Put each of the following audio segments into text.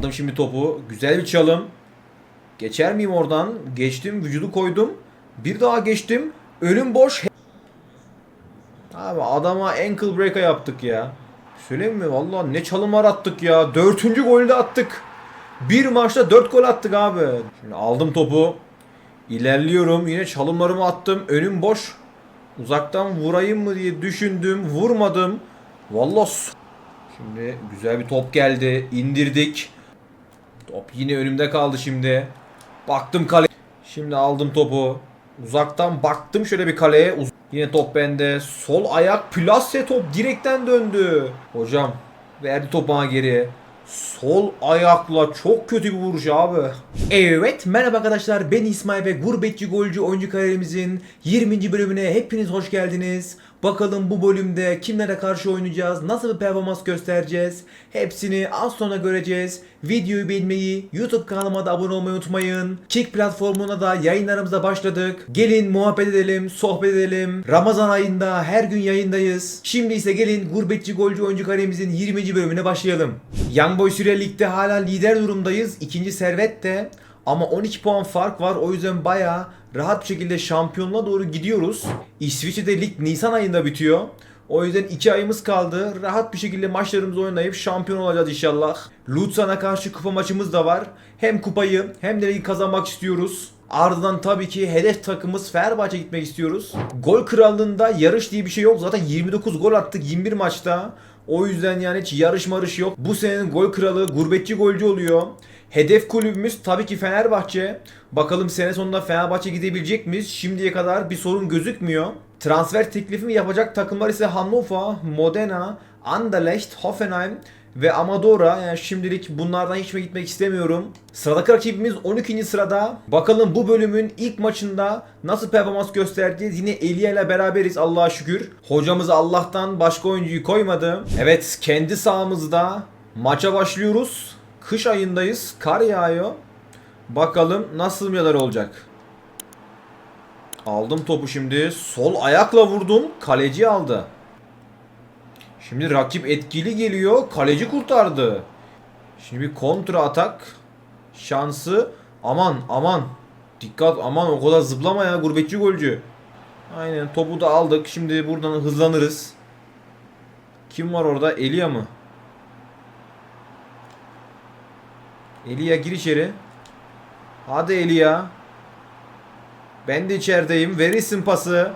Aldım şimdi topu. Güzel bir çalım. Geçer miyim oradan? Geçtim. Vücudu koydum. Bir daha geçtim. Önüm boş. Abi adama ankle break'a yaptık ya. Söyleyeyim mi? Valla ne çalımlar attık ya. Dördüncü golü de attık. Bir maçta dört gol attık abi. Şimdi aldım topu. İlerliyorum. Yine çalımlarımı attım. Önüm boş. Uzaktan vurayım mı diye düşündüm. Vurmadım. Valla Şimdi güzel bir top geldi. İndirdik. Top yine önümde kaldı şimdi. Baktım kale. Şimdi aldım topu. Uzaktan baktım şöyle bir kaleye. Uz- yine top bende. Sol ayak plase top direkten döndü. Hocam verdi topu geri. Sol ayakla çok kötü bir vuruş abi. Evet merhaba arkadaşlar ben İsmail ve Gurbetçi Golcü oyuncu kariyerimizin 20. bölümüne hepiniz hoş geldiniz. Bakalım bu bölümde kimlere karşı oynayacağız, nasıl bir performans göstereceğiz hepsini az sonra göreceğiz. Videoyu beğenmeyi, YouTube kanalıma da abone olmayı unutmayın. Kick platformuna da yayınlarımıza başladık. Gelin muhabbet edelim, sohbet edelim. Ramazan ayında her gün yayındayız. Şimdi ise gelin Gurbetçi Golcü oyuncu kariyemizin 20. bölümüne başlayalım. Young Boy Süre Lig'de hala lider durumdayız. İkinci Servet de ama 12 puan fark var. O yüzden bayağı rahat bir şekilde şampiyonluğa doğru gidiyoruz. İsviçre'de lig Nisan ayında bitiyor. O yüzden 2 ayımız kaldı. Rahat bir şekilde maçlarımızı oynayıp şampiyon olacağız inşallah. Lutzan'a karşı kupa maçımız da var. Hem kupayı hem de ligi kazanmak istiyoruz. Ardından tabii ki hedef takımımız Fenerbahçe gitmek istiyoruz. Gol krallığında yarış diye bir şey yok. Zaten 29 gol attık 21 maçta. O yüzden yani hiç yarış marış yok. Bu senenin gol kralı gurbetçi golcü oluyor. Hedef kulübümüz tabii ki Fenerbahçe. Bakalım sene sonunda Fenerbahçe gidebilecek miyiz? Şimdiye kadar bir sorun gözükmüyor. Transfer teklifimi yapacak takımlar ise Hannover, Modena, Anderlecht, Hoffenheim ve Amadora. Yani şimdilik bunlardan hiç mi gitmek istemiyorum. Sıradaki rakibimiz 12. sırada. Bakalım bu bölümün ilk maçında nasıl performans göstereceğiz. Yine Elia ile beraberiz Allah'a şükür. Hocamız Allah'tan başka oyuncuyu koymadı. Evet kendi sahamızda maça başlıyoruz. Kış ayındayız. Kar yağıyor. Bakalım nasıl mücadele olacak. Aldım topu şimdi. Sol ayakla vurdum. Kaleci aldı. Şimdi rakip etkili geliyor. Kaleci kurtardı. Şimdi bir kontra atak şansı. Aman aman. Dikkat aman o kadar zıplama ya gurbetçi golcü. Aynen topu da aldık. Şimdi buradan hızlanırız. Kim var orada? Elia mı? Elia gir içeri. Hadi Elia. Ben de içerideyim. Verirsin pası.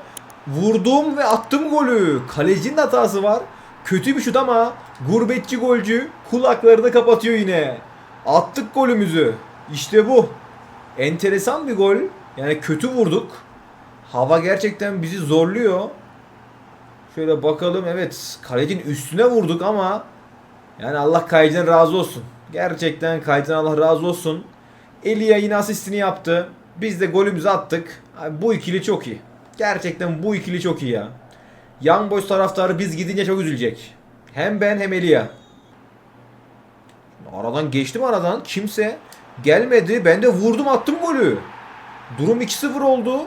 Vurdum ve attım golü. Kalecinin hatası var. Kötü bir şut ama gurbetçi golcü kulaklarını kapatıyor yine. Attık golümüzü. İşte bu. Enteresan bir gol. Yani kötü vurduk. Hava gerçekten bizi zorluyor. Şöyle bakalım. Evet kalecinin üstüne vurduk ama yani Allah kaleciden razı olsun. Gerçekten kaleciden Allah razı olsun. Elia yine asistini yaptı. Biz de golümüzü attık. Abi bu ikili çok iyi. Gerçekten bu ikili çok iyi ya. Young Boys taraftarı biz gidince çok üzülecek. Hem ben hem Elia. Aradan geçtim aradan. Kimse gelmedi. Ben de vurdum attım golü. Durum 2-0 oldu.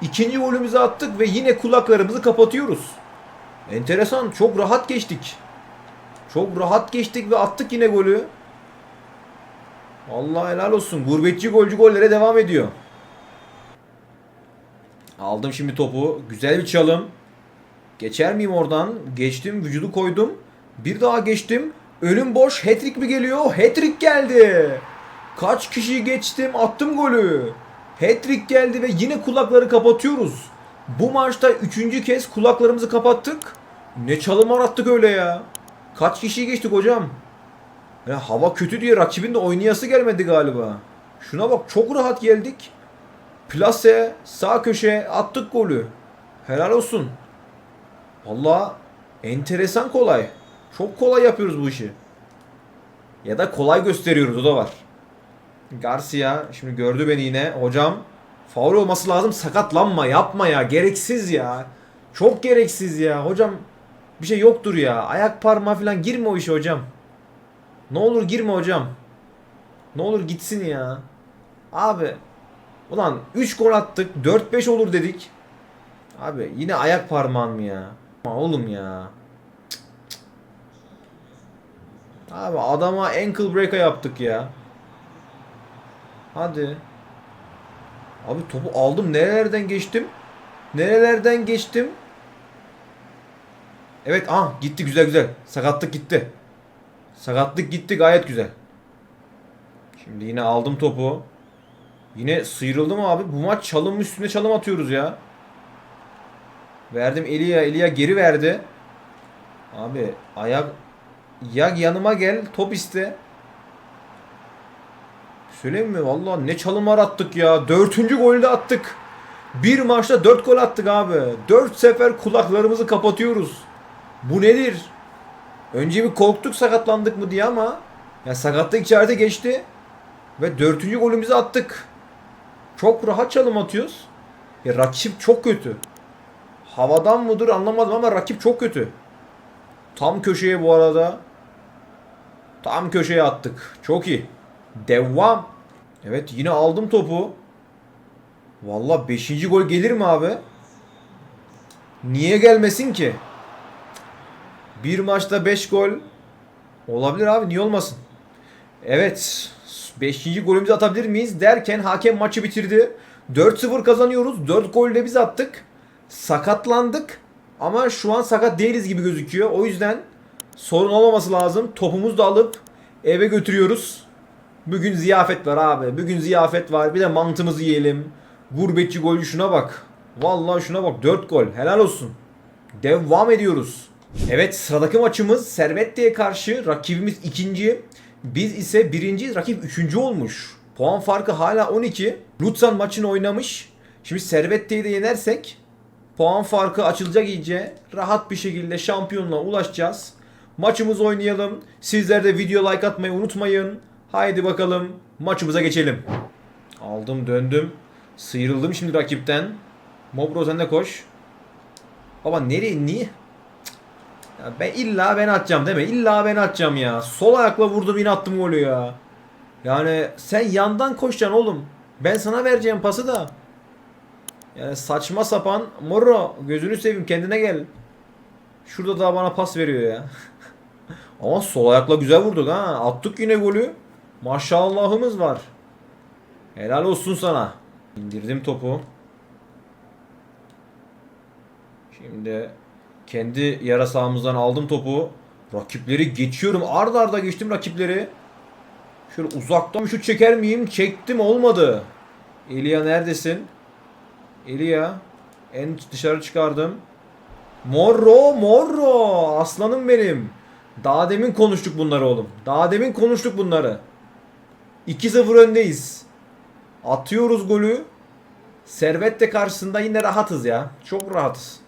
İkinci golümüzü attık ve yine kulaklarımızı kapatıyoruz. Enteresan. Çok rahat geçtik. Çok rahat geçtik ve attık yine golü. Allah helal olsun. Gurbetçi golcü gollere devam ediyor. Aldım şimdi topu. Güzel bir çalım. Geçer miyim oradan? Geçtim. Vücudu koydum. Bir daha geçtim. Önüm boş. Hat-trick mi geliyor? Hat-trick geldi. Kaç kişiyi geçtim? Attım golü. Hat-trick geldi ve yine kulakları kapatıyoruz. Bu maçta üçüncü kez kulaklarımızı kapattık. Ne çalım attık öyle ya. Kaç kişiyi geçtik hocam? Ya hava kötü diye rakibin de oynayası gelmedi galiba. Şuna bak çok rahat geldik. Plase sağ köşe attık golü. Helal olsun. Valla enteresan kolay. Çok kolay yapıyoruz bu işi. Ya da kolay gösteriyoruz o da var. Garcia şimdi gördü beni yine. Hocam faul olması lazım sakatlanma yapma ya gereksiz ya. Çok gereksiz ya hocam. Bir şey yoktur ya. Ayak parmağı falan girme o işe hocam. Ne olur girme hocam. Ne olur gitsin ya. Abi. Ulan 3 gol attık. 4-5 olur dedik. Abi yine ayak parmağın mı ya? Oğlum ya. Abi adama ankle breaker yaptık ya. Hadi. Abi topu aldım. Nerelerden geçtim? Nerelerden geçtim? Evet ah gitti güzel güzel. Sakatlık gitti. Sakatlık gitti gayet güzel. Şimdi yine aldım topu. Yine sıyrıldım abi. Bu maç çalım üstüne çalım atıyoruz ya. Verdim Elia. Elia geri verdi. Abi ayak ya yanıma gel top iste. Söyleyeyim mi? Valla ne çalımlar attık ya. Dördüncü golü de attık. Bir maçta dört gol attık abi. Dört sefer kulaklarımızı kapatıyoruz. Bu nedir? Önce bir korktuk sakatlandık mı diye ama ya sakatlık işareti geçti. Ve dördüncü golümüzü attık. Çok rahat çalım atıyoruz. Ya rakip çok kötü. Havadan mıdır anlamadım ama rakip çok kötü. Tam köşeye bu arada. Tam köşeye attık. Çok iyi. Devam. Evet yine aldım topu. Valla 5. gol gelir mi abi? Niye gelmesin ki? Bir maçta 5 gol olabilir abi niye olmasın? Evet 5. golümüzü atabilir miyiz derken hakem maçı bitirdi. 4-0 kazanıyoruz. 4 gol de biz attık. Sakatlandık ama şu an sakat değiliz gibi gözüküyor. O yüzden sorun olmaması lazım. Topumuzu da alıp eve götürüyoruz. Bugün ziyafet var abi. Bugün ziyafet var. Bir de mantımızı yiyelim. Gurbetçi golü şuna bak. Vallahi şuna bak. 4 gol. Helal olsun. Devam ediyoruz. Evet sıradaki maçımız Servette'ye karşı rakibimiz ikinci. Biz ise birinci, rakip üçüncü olmuş. Puan farkı hala 12. Lutsan maçını oynamış. Şimdi Servette'yi de yenersek puan farkı açılacak iyice. Rahat bir şekilde şampiyonluğa ulaşacağız. Maçımızı oynayalım. Sizler de video like atmayı unutmayın. Haydi bakalım maçımıza geçelim. Aldım döndüm. Sıyrıldım şimdi rakipten. Mobro sen de koş. Baba nereye niye? Ya ben illa ben atacağım değil mi? İlla ben atacağım ya. Sol ayakla vurdum yine attım golü ya. Yani sen yandan koşacaksın oğlum. Ben sana vereceğim pası da. Yani saçma sapan. Moro gözünü seveyim kendine gel. Şurada daha bana pas veriyor ya. Ama sol ayakla güzel vurduk ha. Attık yine golü. Maşallahımız var. Helal olsun sana. İndirdim topu. Şimdi kendi yara sahamızdan aldım topu. Rakipleri geçiyorum. Arda arda geçtim rakipleri. Şöyle uzaktan şut çeker miyim? Çektim olmadı. Elia neredesin? Elia. En dışarı çıkardım. Morro, Morro. Aslanım benim. Daha demin konuştuk bunları oğlum. Daha demin konuştuk bunları. 2-0 öndeyiz. Atıyoruz golü. Servet de karşısında yine rahatız ya. Çok rahatız.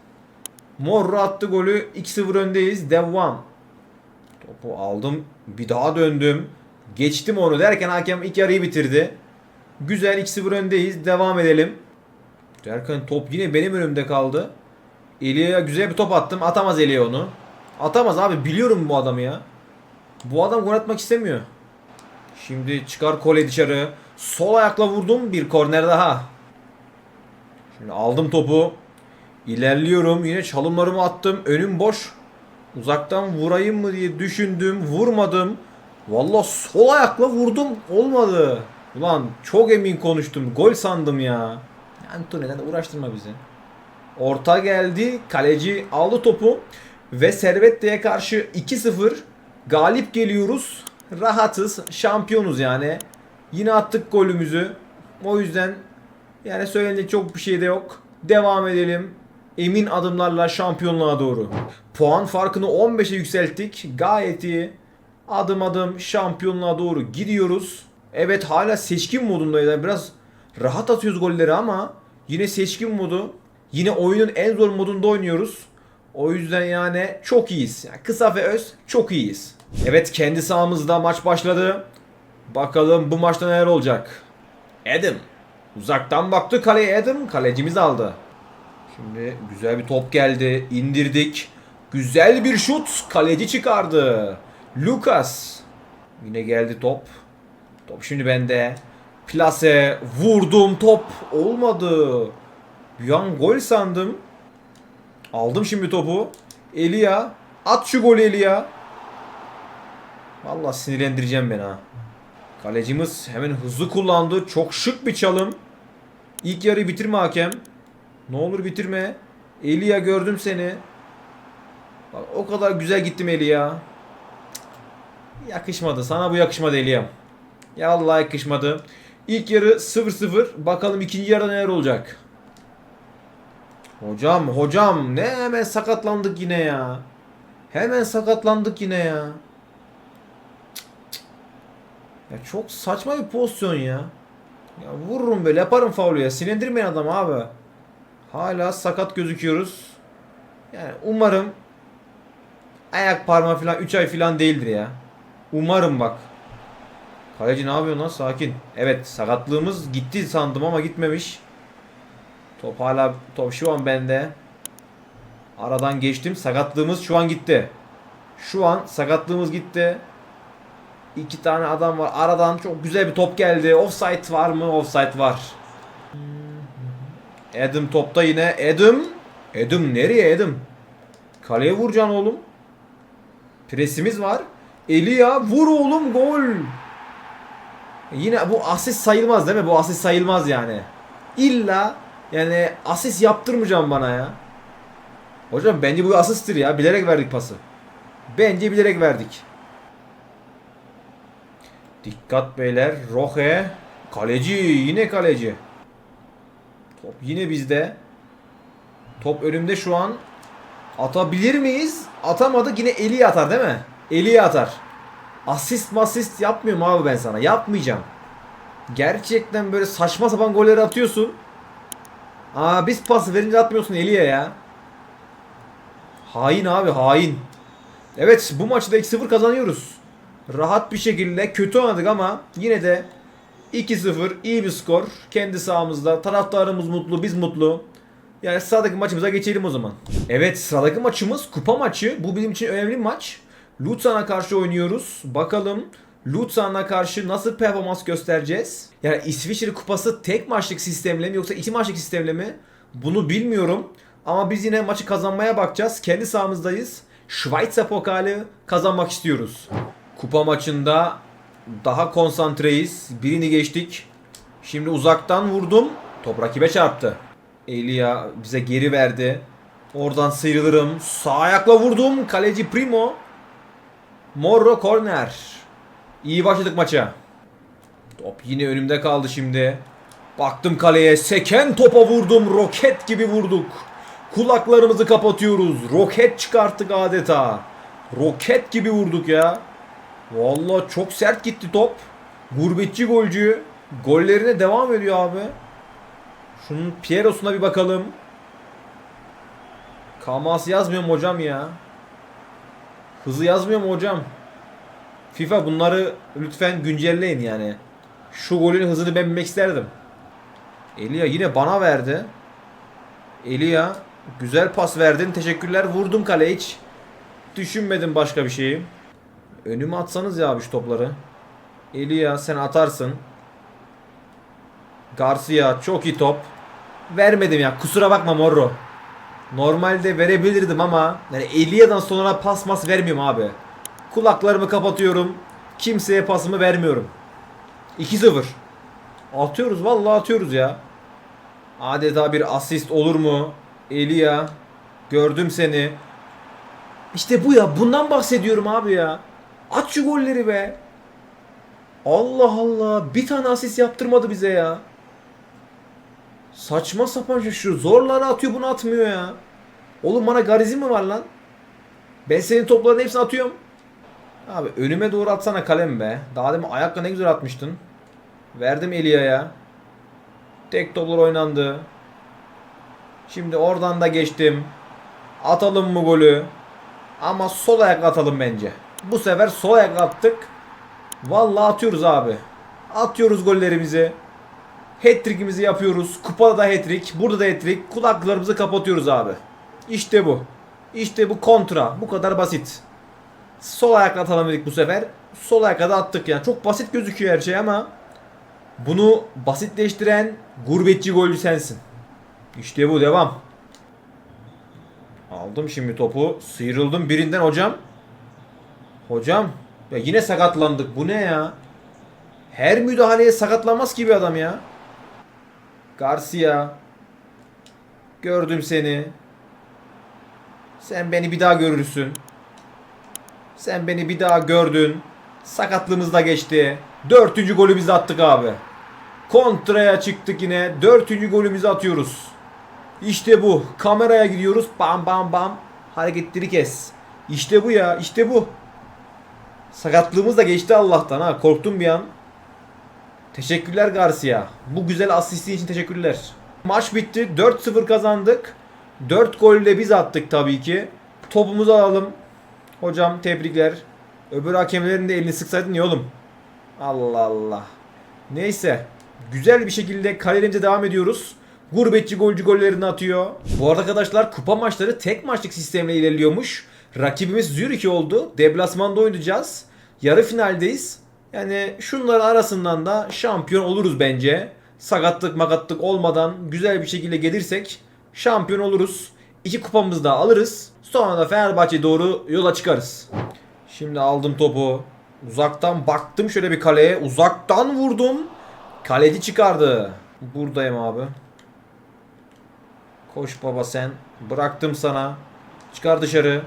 Morro attı golü. 2-0 öndeyiz. Devam. Topu aldım. Bir daha döndüm. Geçtim onu derken hakem ilk yarıyı bitirdi. Güzel 2-0 öndeyiz. Devam edelim. Derken top yine benim önümde kaldı. Elia'ya güzel bir top attım. Atamaz Elia onu. Atamaz abi. Biliyorum bu adamı ya. Bu adam gol atmak istemiyor. Şimdi çıkar kole dışarı. Sol ayakla vurdum. Bir korner daha. Şimdi aldım topu. İlerliyorum. Yine çalımlarımı attım. Önüm boş. Uzaktan vurayım mı diye düşündüm. Vurmadım. Valla sol ayakla vurdum. Olmadı. Ulan çok emin konuştum. Gol sandım ya. Antonio'dan uğraştırma bizi. Orta geldi. Kaleci aldı topu. Ve Servette'ye karşı 2-0 galip geliyoruz. Rahatız. Şampiyonuz yani. Yine attık golümüzü. O yüzden yani söylenecek çok bir şey de yok. Devam edelim. Emin adımlarla şampiyonluğa doğru. Puan farkını 15'e yükselttik. Gayet iyi. Adım adım şampiyonluğa doğru gidiyoruz. Evet hala seçkin modundayız. Biraz rahat atıyoruz golleri ama yine seçkin modu. Yine oyunun en zor modunda oynuyoruz. O yüzden yani çok iyiyiz. Yani kısa ve öz çok iyiyiz. Evet kendi sahamızda maç başladı. Bakalım bu maçta neler olacak. Adam. Uzaktan baktı kaleye Adam. Kalecimiz aldı. Şimdi güzel bir top geldi. indirdik. Güzel bir şut. Kaleci çıkardı. Lucas. Yine geldi top. Top şimdi bende. Plase. Vurdum top. Olmadı. Bir an gol sandım. Aldım şimdi topu. Elia. At şu golü Elia. Vallahi sinirlendireceğim beni ha. Kalecimiz hemen hızlı kullandı. Çok şık bir çalım. İlk yarıyı bitirme hakem. Ne olur bitirme. Elia gördüm seni. Bak o kadar güzel gittim Elia. Yakışmadı. Sana bu yakışmadı Elia'm. Ya Allah yakışmadı. İlk yarı 0-0. Bakalım ikinci yarıda neler olacak. Hocam hocam ne hemen sakatlandık yine ya. Hemen sakatlandık yine ya. Ya çok saçma bir pozisyon ya. Ya vururum böyle yaparım faulü ya. Sinirlendirmeyin adam abi. Hala sakat gözüküyoruz. Yani umarım ayak parmağı falan 3 ay falan değildir ya. Umarım bak. Kaleci ne yapıyor lan? Sakin. Evet sakatlığımız gitti sandım ama gitmemiş. Top hala top şu an bende. Aradan geçtim. Sakatlığımız şu an gitti. Şu an sakatlığımız gitti. İki tane adam var. Aradan çok güzel bir top geldi. Offside var mı? Offside var. Adam topta yine. Adam. Adam nereye Adam? Kaleye vuracaksın oğlum. Presimiz var. Elia vur oğlum gol. Yine bu asist sayılmaz değil mi? Bu asist sayılmaz yani. İlla yani asist yaptırmayacağım bana ya. Hocam bence bu asisttir ya. Bilerek verdik pası. Bence bilerek verdik. Dikkat beyler. Rohe. Kaleci. Yine kaleci. Top yine bizde. Top önümde şu an. Atabilir miyiz? Atamadık yine Eli atar değil mi? Eli atar. Asist masist yapmıyorum abi ben sana. Yapmayacağım. Gerçekten böyle saçma sapan golleri atıyorsun. Aa biz pas verince atmıyorsun Eli'ye ya. Hain abi hain. Evet bu maçı da 2-0 kazanıyoruz. Rahat bir şekilde kötü oynadık ama yine de 2-0 iyi bir skor. Kendi sahamızda. Taraftarımız mutlu, biz mutlu. Yani sıradaki maçımıza geçelim o zaman. Evet sıradaki maçımız kupa maçı. Bu bizim için önemli maç. Luzan'a karşı oynuyoruz. Bakalım Luzan'a karşı nasıl performans göstereceğiz? Yani İsviçre kupası tek maçlık sistemle mi yoksa iki maçlık sistemle mi? Bunu bilmiyorum. Ama biz yine maçı kazanmaya bakacağız. Kendi sahamızdayız. Schweizer Pokali kazanmak istiyoruz. Kupa maçında daha konsantreyiz. Birini geçtik. Şimdi uzaktan vurdum. Top rakibe çarptı. Elia bize geri verdi. Oradan sıyrılırım. Sağ ayakla vurdum. Kaleci Primo. Morro corner. İyi başladık maça. Top yine önümde kaldı şimdi. Baktım kaleye. Seken topa vurdum. Roket gibi vurduk. Kulaklarımızı kapatıyoruz. Roket çıkarttık adeta. Roket gibi vurduk ya. Vallahi çok sert gitti top. Gurbetçi golcü. Gollerine devam ediyor abi. Şunun Piero'suna bir bakalım. Kamas yazmıyor mu hocam ya? Hızı yazmıyor mu hocam? FIFA bunları lütfen güncelleyin yani. Şu golün hızını ben bilmek isterdim. Elia yine bana verdi. Elia güzel pas verdin. Teşekkürler. Vurdum kale hiç. Düşünmedim başka bir şeyi. Önüme atsanız ya abi şu topları. Elia sen atarsın. Garcia çok iyi top. Vermedim ya. Kusura bakma Morro. Normalde verebilirdim ama yani Elia'dan sonra pas mas vermiyorum abi. Kulaklarımı kapatıyorum. Kimseye pasımı vermiyorum. 2-0. Atıyoruz vallahi atıyoruz ya. Adeta bir asist olur mu? Elia gördüm seni. İşte bu ya. Bundan bahsediyorum abi ya. At şu golleri be. Allah Allah. Bir tane asist yaptırmadı bize ya. Saçma sapan şu. Zorlara atıyor bunu atmıyor ya. Oğlum bana garizim mi var lan? Ben senin topların hepsini atıyorum. Abi önüme doğru atsana kalem be. Daha demin ayakla ne güzel atmıştın. Verdim Elia'ya. Tek toplar oynandı. Şimdi oradan da geçtim. Atalım mı golü? Ama sol ayak atalım bence. Bu sefer sol ayak attık. Vallahi atıyoruz abi. Atıyoruz gollerimizi. Hat-trick'imizi yapıyoruz. Kupada da hat-trick, burada da hat-trick. Kulaklarımızı kapatıyoruz abi. İşte bu. İşte bu kontra. Bu kadar basit. Sol ayakla atalım dedik bu sefer. Sol ayakla da attık yani. Çok basit gözüküyor her şey ama bunu basitleştiren gurbetçi golcü sensin. İşte bu devam. Aldım şimdi topu. Sıyrıldım birinden hocam. Hocam Ya yine sakatlandık. Bu ne ya? Her müdahaleye sakatlanmaz gibi adam ya. Garcia. Gördüm seni. Sen beni bir daha görürsün. Sen beni bir daha gördün. Sakatlığımız da geçti. Dörtüncü golümüzü attık abi. Kontraya çıktık yine. Dörtüncü golümüzü atıyoruz. İşte bu. Kameraya gidiyoruz. Bam bam bam. Hareketleri kes. İşte bu ya. İşte bu. Sakatlığımız da geçti Allah'tan ha. Korktum bir an. Teşekkürler Garcia. Bu güzel asistin için teşekkürler. Maç bitti. 4-0 kazandık. 4 golü de biz attık tabii ki. Topumuzu alalım. Hocam tebrikler. Öbür hakemlerin de elini sıksaydın iyi oğlum. Allah Allah. Neyse. Güzel bir şekilde kariyerimize devam ediyoruz. Gurbetçi golcü gollerini atıyor. Bu arada arkadaşlar kupa maçları tek maçlık sistemle ilerliyormuş. Rakibimiz Zürich oldu. Deplasmanda oynayacağız. Yarı finaldeyiz. Yani şunların arasından da şampiyon oluruz bence. Sakatlık makatlık olmadan güzel bir şekilde gelirsek şampiyon oluruz. İki kupamızı da alırız. Sonra da Fenerbahçe doğru yola çıkarız. Şimdi aldım topu. Uzaktan baktım şöyle bir kaleye. Uzaktan vurdum. Kaleci çıkardı. Buradayım abi. Koş baba sen. Bıraktım sana. Çıkar dışarı.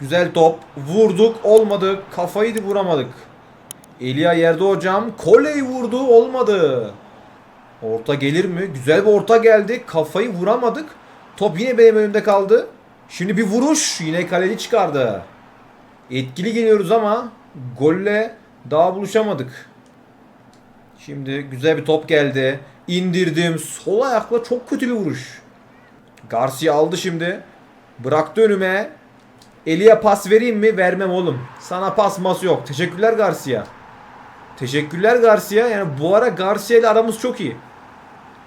Güzel top. Vurduk. Olmadı. Kafayı da vuramadık. Elia yerde hocam. Koley vurdu. Olmadı. Orta gelir mi? Güzel bir orta geldi. Kafayı vuramadık. Top yine benim önümde kaldı. Şimdi bir vuruş. Yine kaleci çıkardı. Etkili geliyoruz ama golle daha buluşamadık. Şimdi güzel bir top geldi. İndirdim. Sol ayakla çok kötü bir vuruş. Garcia aldı şimdi. Bıraktı önüme. Eli'ye pas vereyim mi? Vermem oğlum. Sana pas mas yok. Teşekkürler Garcia. Teşekkürler Garcia. Yani bu ara Garcia ile aramız çok iyi.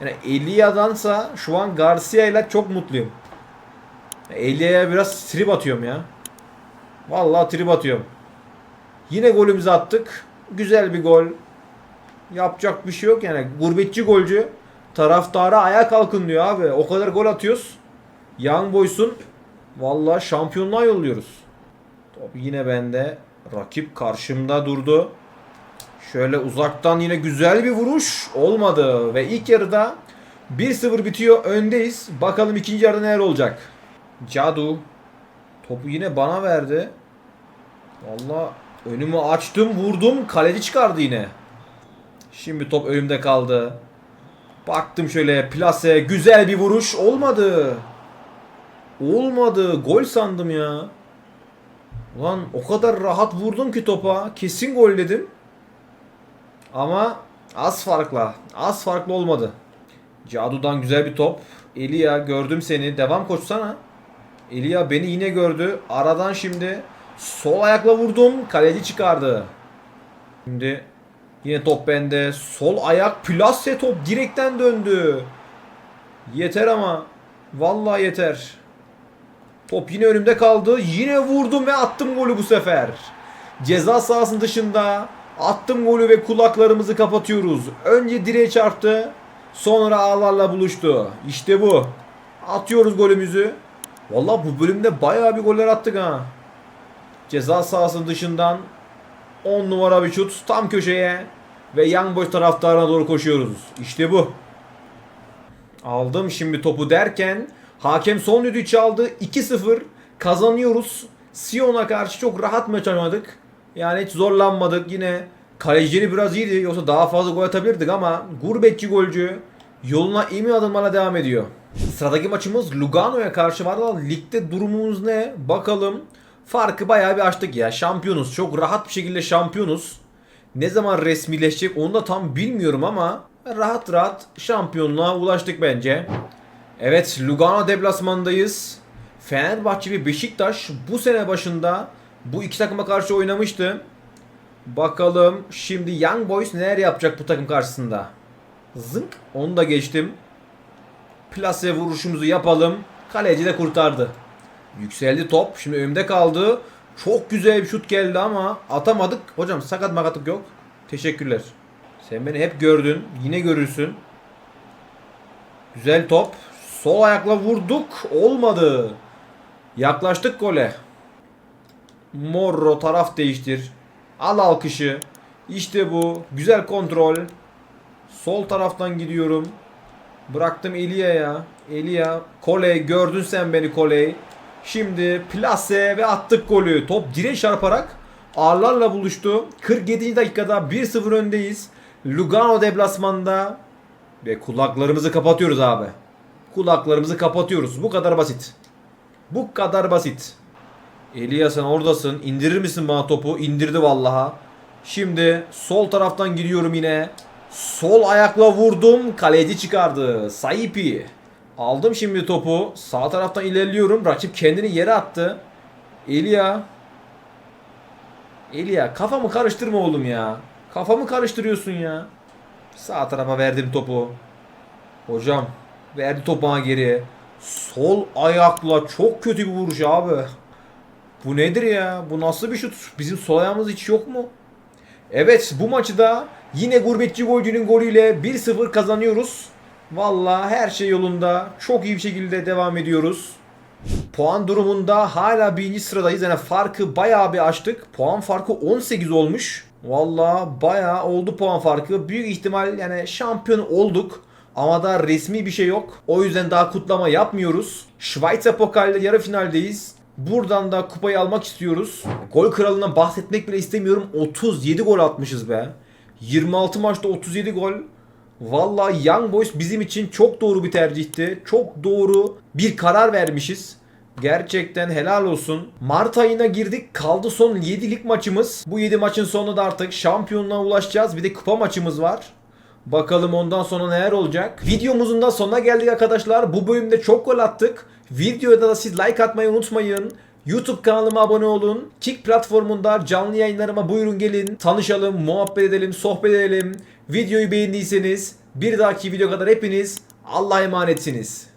Yani Elia'dansa şu an Garcia ile çok mutluyum. Elia'ya biraz trip atıyorum ya. Vallahi trip atıyorum. Yine golümüzü attık. Güzel bir gol. Yapacak bir şey yok yani. Gurbetçi golcü. Taraftara ayağa kalkın diyor abi. O kadar gol atıyoruz. Young Boys'un vallahi şampiyonluğa yolluyoruz. Top yine bende. Rakip karşımda durdu. Şöyle uzaktan yine güzel bir vuruş. Olmadı. Ve ilk yarıda 1-0 bitiyor. Öndeyiz. Bakalım ikinci yarıda neler olacak. Cadu. Topu yine bana verdi. Vallahi önümü açtım vurdum. Kaleci çıkardı yine. Şimdi top önümde kaldı. Baktım şöyle plase güzel bir vuruş olmadı. Olmadı. Gol sandım ya. Ulan o kadar rahat vurdum ki topa. Kesin gol dedim. Ama az farkla. Az farklı olmadı. Cadu'dan güzel bir top. Elia gördüm seni. Devam koşsana. Elia beni yine gördü. Aradan şimdi sol ayakla vurdum. Kaleci çıkardı. Şimdi yine top bende. Sol ayak plase top direkten döndü. Yeter ama. Vallahi yeter. Top yine önümde kaldı. Yine vurdum ve attım golü bu sefer. Ceza sahasının dışında attım golü ve kulaklarımızı kapatıyoruz. Önce direğe çarptı. Sonra ağlarla buluştu. İşte bu. Atıyoruz golümüzü. Vallahi bu bölümde bayağı bir goller attık ha. Ceza sahasının dışından 10 numara bir şut tam köşeye ve Young Boys taraftarına doğru koşuyoruz. İşte bu. Aldım şimdi topu derken hakem son düdüğü çaldı. 2-0 kazanıyoruz. Sion'a karşı çok rahat maç oynadık. Yani hiç zorlanmadık. Yine kalecileri biraz iyiydi. Yoksa daha fazla gol atabilirdik ama gurbetçi golcü yoluna emin adımlarla devam ediyor. Sıradaki maçımız Lugano'ya karşı var. Ligde durumumuz ne? Bakalım. Farkı bayağı bir açtık ya. Şampiyonuz. Çok rahat bir şekilde şampiyonuz. Ne zaman resmileşecek onu da tam bilmiyorum ama rahat rahat şampiyonluğa ulaştık bence. Evet Lugano deplasmandayız. Fenerbahçe ve Beşiktaş bu sene başında bu iki takıma karşı oynamıştı. Bakalım şimdi Young Boys neler yapacak bu takım karşısında. Zınk onu da geçtim. Plase vuruşumuzu yapalım. Kaleci de kurtardı. Yükseldi top. Şimdi önümde kaldı. Çok güzel bir şut geldi ama atamadık. Hocam sakat makatlık yok. Teşekkürler. Sen beni hep gördün. Yine görürsün. Güzel top. Sol ayakla vurduk. Olmadı. Yaklaştık gole. Morro taraf değiştir. Al alkışı. İşte bu. Güzel kontrol. Sol taraftan gidiyorum. Bıraktım Elia'ya. Elia. Koley gördün sen beni Koley. Şimdi plase ve attık golü. Top direğe çarparak ağlarla buluştu. 47. dakikada 1-0 öndeyiz. Lugano deplasmanda ve kulaklarımızı kapatıyoruz abi. Kulaklarımızı kapatıyoruz. Bu kadar basit. Bu kadar basit. Elia sen oradasın. İndirir misin bana topu? İndirdi vallaha. Şimdi sol taraftan gidiyorum yine. Sol ayakla vurdum. Kaleci çıkardı. Saipi. Aldım şimdi topu. Sağ taraftan ilerliyorum. Rakip kendini yere attı. Elia. Elia kafamı karıştırma oğlum ya. Kafamı karıştırıyorsun ya. Sağ tarafa verdim topu. Hocam verdi topu bana geri. Sol ayakla çok kötü bir vuruş abi. Bu nedir ya? Bu nasıl bir şut? Bizim sol ayağımız hiç yok mu? Evet bu maçı da yine gurbetçi golcünün golüyle 1-0 kazanıyoruz. Valla her şey yolunda. Çok iyi bir şekilde devam ediyoruz. Puan durumunda hala birinci sıradayız. Yani farkı bayağı bir açtık. Puan farkı 18 olmuş. Valla bayağı oldu puan farkı. Büyük ihtimal yani şampiyon olduk. Ama daha resmi bir şey yok. O yüzden daha kutlama yapmıyoruz. Schweizer Pokal'de yarı finaldeyiz. Buradan da kupayı almak istiyoruz. Gol kralından bahsetmek bile istemiyorum. 37 gol atmışız be. 26 maçta 37 gol. Vallahi Young Boys bizim için çok doğru bir tercihti. Çok doğru bir karar vermişiz. Gerçekten helal olsun. Mart ayına girdik. Kaldı son 7 lig maçımız. Bu 7 maçın sonunda da artık şampiyonluğa ulaşacağız. Bir de kupa maçımız var. Bakalım ondan sonra neler olacak. Videomuzun da sonuna geldik arkadaşlar. Bu bölümde çok gol attık. Videoda da siz like atmayı unutmayın. YouTube kanalıma abone olun. Kick platformunda canlı yayınlarıma buyurun gelin. Tanışalım, muhabbet edelim, sohbet edelim. Videoyu beğendiyseniz bir dahaki video kadar hepiniz Allah'a emanetsiniz.